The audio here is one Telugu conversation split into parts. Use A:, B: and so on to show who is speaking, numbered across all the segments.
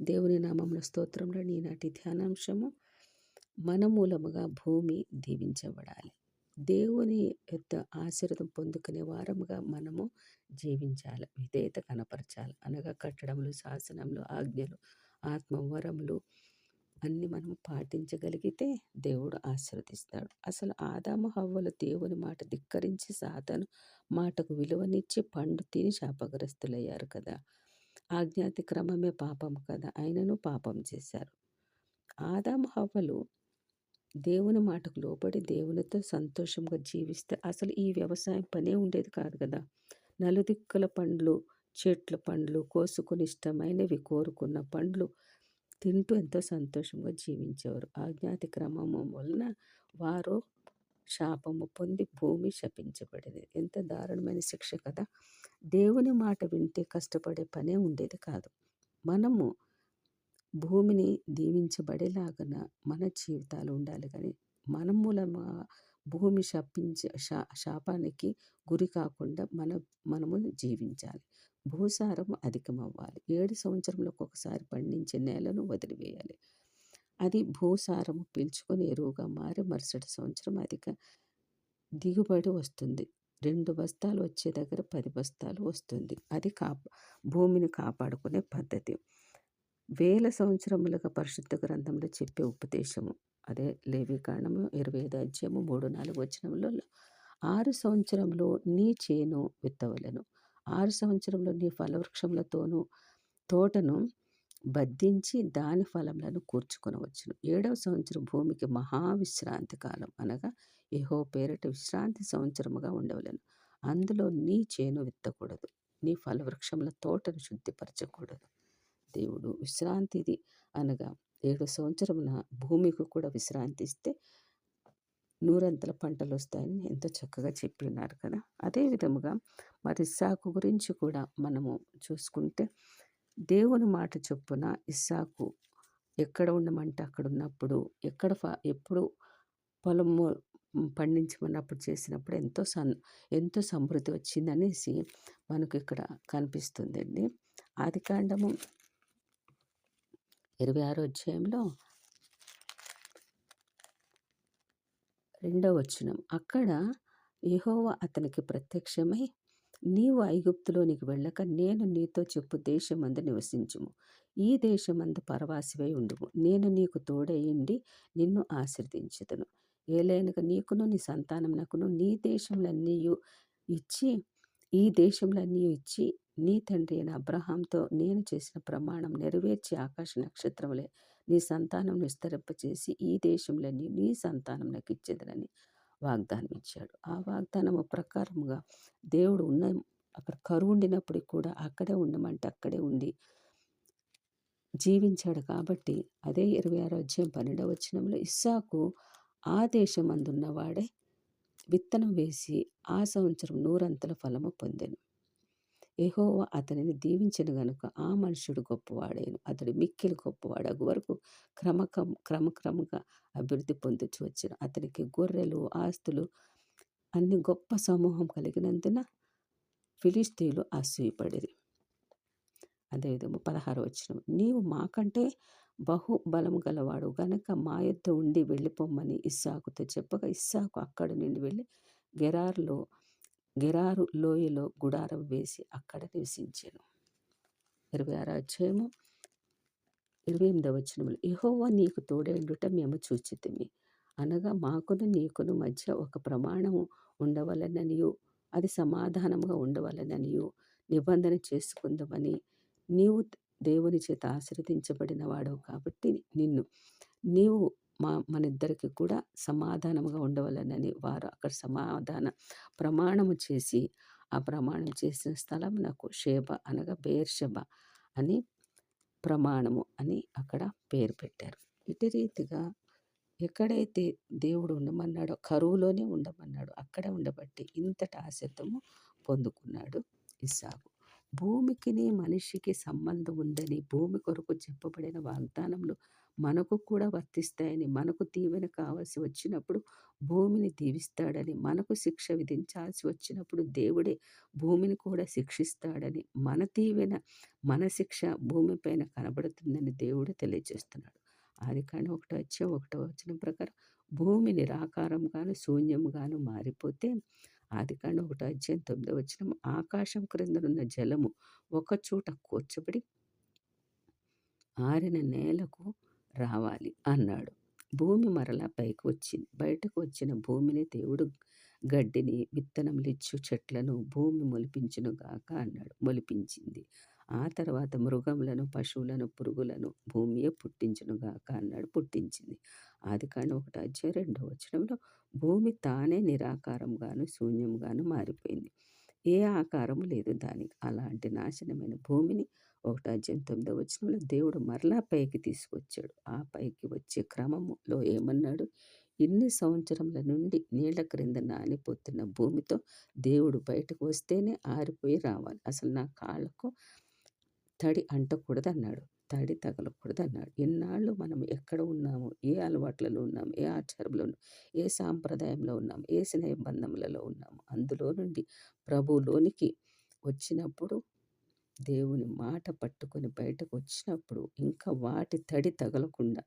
A: దేవుని నామంలో స్తోత్రంలో ఈనాటి ధ్యానాంశము మన మూలముగా భూమి దీవించబడాలి. దేవుని యొక్క ఆశీర్వదం పొందుకునే వారముగా మనము జీవించాలి. విధేయత కనపరచాలి. అనగా కట్టడములు శాసనములు ఆజ్ఞలు ఆత్మవరములు అన్నీ అన్ని మనం పాటించగలిగితే దేవుడు ఆశీర్వదిస్తాడు. అసలు ఆదాము హవ్వలు దేవుని మాట ధిక్కరించి సాతను మాటకు విలువనిచ్చి పండు తిని శాపగ్రస్తులయ్యారు కదా. ఆజ్ఞాతి క్రమమే పాపం కదా! ఆయనను పాపం చేశారు. ఆదాము హవ్వలు దేవుని మాటకు లోబడి దేవునితో సంతోషంగా జీవిస్తే అసలు ఈ వ్యవసాయం పనే ఉండేది కాదు కదా! నలుదిక్కుల పండ్లు చెట్ల పండ్లు కోసుకుని ఇష్టమైనవి కోరుకున్న పండ్లు తింటూ ఎంతో సంతోషంగా జీవించేవారు. ఆజ్ఞాతి క్రమం వలన వారు శాపము పొంది భూమి శపించబడేది ఎంత దారుణమైన శిక్ష కదా! దేవుని మాట వింటే కష్టపడే పనే ఉండేది కాదు. మనము భూమిని దీవించబడేలాగన మన జీవితాలు ఉండాలి కానీ మన మూలమా భూమి శపించ శా శాపానికి గురి కాకుండా మన మనము జీవించాలి. భూసారం అధికమవ్వాలి. ఏడు సంవత్సరంలోకి ఒకసారి పండించే నేలను వదిలివేయాలి. అది భూసారము పీల్చుకొని ఎరువుగా మారి మరుసటి సంవత్సరం అధిక దిగుబడి వస్తుంది. రెండు బస్తాలు వచ్చే దగ్గర పది బస్తాలు వస్తుంది. అది కా భూమిని కాపాడుకునే పద్ధతి. వేల సంవత్సరములుగా పరిశుద్ధ గ్రంథంలో చెప్పే ఉపదేశము అదే లేవి కారణము ఇరవై ఐదు అధ్యాయము మూడు నాలుగు వచ్చినంలో ఆరు సంవత్సరంలో నీ చేను విత్తవలను. ఆరు సంవత్సరంలో నీ ఫలవృక్షములతోనూ తోటను బద్దించి దాని ఫలములను కూర్చుకొనవచ్చును. ఏడవ సంవత్సరం భూమికి మహావిశ్రాంతి కాలం అనగా ఏహో పేరిట విశ్రాంతి సంవత్సరముగా ఉండవలను. అందులో నీ చేను విత్తకూడదు నీ ఫలవృక్షముల తోటను శుద్ధిపరచకూడదు. దేవుడు విశ్రాంతిది అనగా ఏడు సంవత్సరమున భూమికి కూడా విశ్రాంతి ఇస్తే నూరంతల పంటలు వస్తాయని ఎంతో చక్కగా చెప్పినారు కదా. అదే విధముగా మరి సాకు గురించి కూడా మనము చూసుకుంటే దేవుని మాట చొప్పున ఇస్సాకు ఎక్కడ ఉండమంటే? అక్కడ ఉన్నప్పుడు ఎక్కడ ఫ ఎప్పుడు పొలము పండించమన్నప్పుడు చేసినప్పుడు ఎంతో సన్ ఎంతో సమృద్ధి వచ్చిందనేసి మనకు ఇక్కడ కనిపిస్తుందండి. ఆది కాండము ఇరవై ఆరో అధ్యాయంలో రెండవ వచనం. అక్కడ యహోవ అతనికి ప్రత్యక్షమై నీవు ఐగుప్తులోనికి వెళ్ళక నేను నీతో చెప్పు దేశమందు నివసించుము. ఈ దేశమందు పరవాసివై ఉండుము. నేను నీకు తోడయ్యండి నిన్ను ఆశీర్దించుదును ఏలైనక నీకును నీ సంతానమునకును నీ దేశంలన్నీ ఇచ్చి ఈ దేశంలన్నీ ఇచ్చి నీ తండ్రి అయిన అబ్రహాంతో నేను చేసిన ప్రమాణం నెరవేర్చి ఆకాశ నక్షత్రములే. నీ సంతానం విస్తరింపచేసి ఈ దేశంలోని నీ సంతానం నాకు ఇచ్చేదనని వాగ్దానం ఇచ్చాడు ఆ వాగ్దానము ప్రకారముగా దేవుడు ఉన్న అక్కడ కరువు ఉండినప్పటికి కూడా అక్కడే ఉండమంటే అక్కడే ఉండి జీవించాడు కాబట్టి అదే ఇరవై ఆరో అధ్యాయం పన్నెండవ వచ్చినంలో ఇస్సాకు ఆ దేశం అందున్నవాడే విత్తనం వేసి ఆ సంవత్సరం నూరంతల ఫలము పొందాను. యెహోవా అతనిని దీవించిన గనుక ఆ మనుషుడు గొప్పవాడేను. అతడు మిక్కిలి గొప్పవాడు. వరకు క్రమకం క్రమక్రమంగా అభివృద్ధి పొందుచు వచ్చిన అతనికి గొర్రెలు ఆస్తులు అన్ని గొప్ప సమూహం కలిగినందున ఫిలిస్తీన్లు అసూయపడేది అదేవిధంగా పదహారు వచ్చిన నీవు మాకంటే బహు బలము గలవాడు. గనక మా యొద్ద ఉండి వెళ్ళిపోమ్మని ఇస్సాకుతో చెప్పగా ఇస్సాకు అక్కడ నుండి వెళ్ళి గెరార్లో గెరారు లోయలో గుడారం వేసి అక్కడ నివసించాను. ఇరవై ఆరు అధ్యాయము ఇరవై ఎనిమిదవ వచనములు. ఇహోవా నీకు తోడేండుట మేము చూచితిమి. అనగా మాకును నీకును మధ్య ఒక ప్రమాణము ఉండవలననియు. అది సమాధానంగా ఉండవలననియు. నిబంధన చేసుకుందామని నీవు దేవుని చేత ఆశ్రదించబడిన వాడవు కాబట్టి నిన్ను నీవు మా మన ఇద్దరికి కూడా సమాధానముగా ఉండవలనని వారు అక్కడ సమాధాన ప్రమాణము చేసి ఆ ప్రమాణం చేసిన స్థలం నాకు షేబ అనగా బేర్షబ అని ప్రమాణము అని అక్కడ పేరు పెట్టారు. ఇటు రీతిగా ఎక్కడైతే దేవుడు ఉండమన్నాడో కరువులోనే ఉండమన్నాడు అక్కడే ఉండబట్టి ఇంతటి ఆశతము పొందుకున్నాడు ఇస్సాకు. భూమికిని మనిషికి సంబంధం ఉందని భూమి కొరకు చెప్పబడిన వాగ్దానంలో మనకు కూడా వర్తిస్తాయని మనకు దీవెన కావాల్సి వచ్చినప్పుడు భూమిని దీవిస్తాడని మనకు శిక్ష విధించాల్సి వచ్చినప్పుడు దేవుడే భూమిని కూడా శిక్షిస్తాడని మన దీవెన మన శిక్ష భూమిపైన కనబడుతుందని దేవుడు తెలియజేస్తున్నాడు. అది కానీ ఒకటో వచ్చే ఒకటో వచ్చిన ప్రకారం భూమి నిరాకారంగాను శూన్యంగాను మారిపోతే ఆది కాండ ఒకటో అధ్యాయం తొమ్మిదో వచ్చిన ఆకాశం క్రిందనున్న జలము ఒకచోట కూర్చబడి ఆరిన నేలకు రావాలి అన్నాడు. భూమి మరలా పైకి వచ్చింది. బయటకు వచ్చిన భూమిని దేవుడు గడ్డిని విత్తనములిచ్చు చెట్లను భూమి మొలిపించును గాక అన్నాడు. మొలిపించింది. ఆ తర్వాత మృగములను పశువులను పురుగులను భూమియే పుట్టించును గాక అన్నాడు. పుట్టించింది. అది కానీ ఒకటి అధ్యాయం రెండో వచనంలో భూమి తానే నిరాకారంగాను శూన్యంగాను మారిపోయింది. ఏ ఆకారము లేదు దానికి. అలాంటి నాశనమైన భూమిని ఒకటో అధ్యాయం తొమ్మిదో వచనంలో దేవుడు మరలా పైకి తీసుకొచ్చాడు. ఆ పైకి వచ్చే క్రమంలో ఏమన్నాడు? ఇన్ని సంవత్సరముల నుండి నీళ్ళ క్రింద నానిపోతున్న భూమితో దేవుడు బయటకు వస్తేనే ఆరిపోయి రావాలి. అసలు నా కాళ్ళకు తడి అంటకూడదన్నాడు. తడి తగలకూడదన్నాడు. ఇన్నాళ్ళు మనం ఎక్కడ ఉన్నాము? ఏ అలవాట్లలో ఉన్నాము? ఏ ఆచారంలో ఉన్నాము? ఏ సాంప్రదాయంలో ఉన్నాము? ఏ స్నేహ బంధములలో ఉన్నాము? అందులో నుండి ప్రభులోనికి వచ్చినప్పుడు దేవుని మాట పట్టుకొని బయటకు వచ్చినప్పుడు ఇంకా వాటి తడి తగలకుండా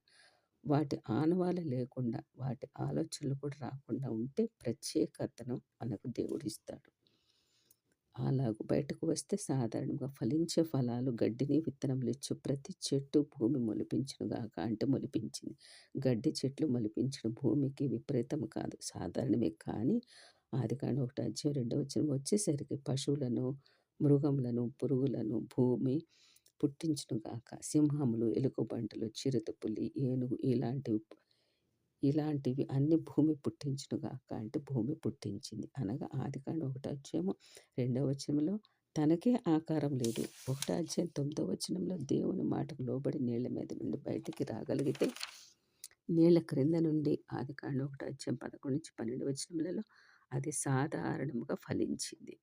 A: వాటి ఆనవాలు లేకుండా వాటి ఆలోచనలు కూడా రాకుండా ఉంటే ప్రత్యేకతను మనకు దేవుడు ఇస్తాడు అలాగ బయటకు వస్తే సాధారణంగా ఫలించే ఫలాలు గడ్డిని విత్తనములు ఇచ్చు ప్రతి చెట్టు భూమి మొలిపించునుగాక అంటే మొలిపించింది. గడ్డి చెట్లు మొలిపించిన భూమికి విపరీతం కాదు సాధారణమే. కానీ ఆది కానీ ఒకటి అధ్యాయం రెండవ వచ్చిన వచ్చేసరికి పశువులను మృగములను పురుగులను భూమి పుట్టించునుగాక సింహములు ఎలుగుబంటలు చిరుతపులి ఏనుగు ఇలాంటివి ఇలాంటివి అన్ని భూమి పుట్టించునుగాక అంటే భూమి పుట్టించింది. అనగా ఆదికాండం ఒకటో అధ్యాయము రెండవ వచనంలో తనకే ఆకారం లేదు. ఒకటో అధ్యాయం తొమ్మిదో వచనంలో దేవుని మాటకు లోబడి నీళ్ళ మీద నుండి బయటికి రాగలిగితే నీళ్ళ క్రింద నుండి ఆదికాండం ఒకటో అధ్యాయం పదకొండు నుంచి పన్నెండు వచనములలో అది సాధారణముగా ఫలించింది.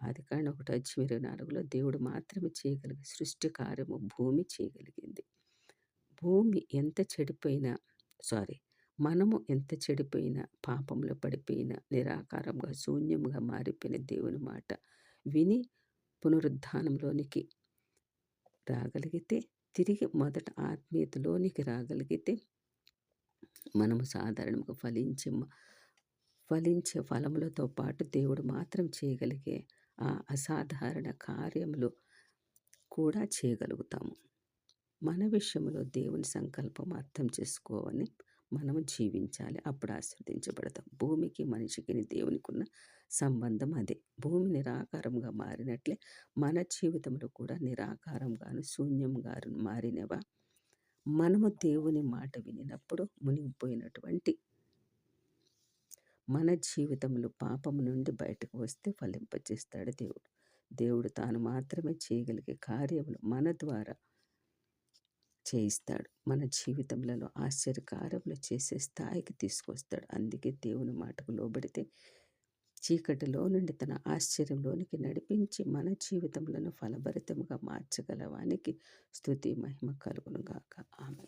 A: అది కానీ ఒకటో అధ్యాయం ఇరవై నాలుగులో దేవుడు మాత్రమే చేయగలిగే సృష్టి కార్యము భూమి చేయగలిగింది. భూమి ఎంత చెడిపోయినా సారీ మనము ఎంత చెడిపోయినా పాపంలో పడిపోయినా నిరాకారంగా శూన్యంగా మారిపోయిన దేవుని మాట విని పునరుద్ధానంలోనికి రాగలిగితే తిరిగి మొదట ఆత్మీయతలోనికి రాగలిగితే మనము సాధారణంగా ఫలించే ఫలించే ఫలములతో పాటు దేవుడు మాత్రం చేయగలిగే అసాధారణ కార్యములు కూడా చేయగలుగుతాము. మన విషయంలో దేవుని సంకల్పం అర్థం చేసుకోవని మనము జీవించాలి. అప్పుడు ఆస్వాదించబడతాం భూమికి మనిషికి దేవునికి ఉన్న సంబంధం అదే. భూమి నిరాకారంగా మారినట్లే మన జీవితంలో కూడా నిరాకారంగాను శూన్యంగాను మారినవా? మనము దేవుని మాట వినినప్పుడు మునిగిపోయినటువంటి మన జీవితంలో పాపం నుండి బయటకు వస్తే ఫలింపజేస్తాడు దేవుడు. దేవుడు తాను మాత్రమే చేయగలిగే కార్యములు మన ద్వారా చేయిస్తాడు. మన జీవితంలో ఆశ్చర్యకారములు చేసే స్థాయికి తీసుకొస్తాడు. అందుకే దేవుని మాటకు లోబడితే చీకటిలో నుండి తన ఆశ్చర్యంలోనికి నడిపించి మన జీవితంలో ఫలభరితముగా మార్చగలవానికి స్థుతి మహిమ కలుగునుగాక ఆమె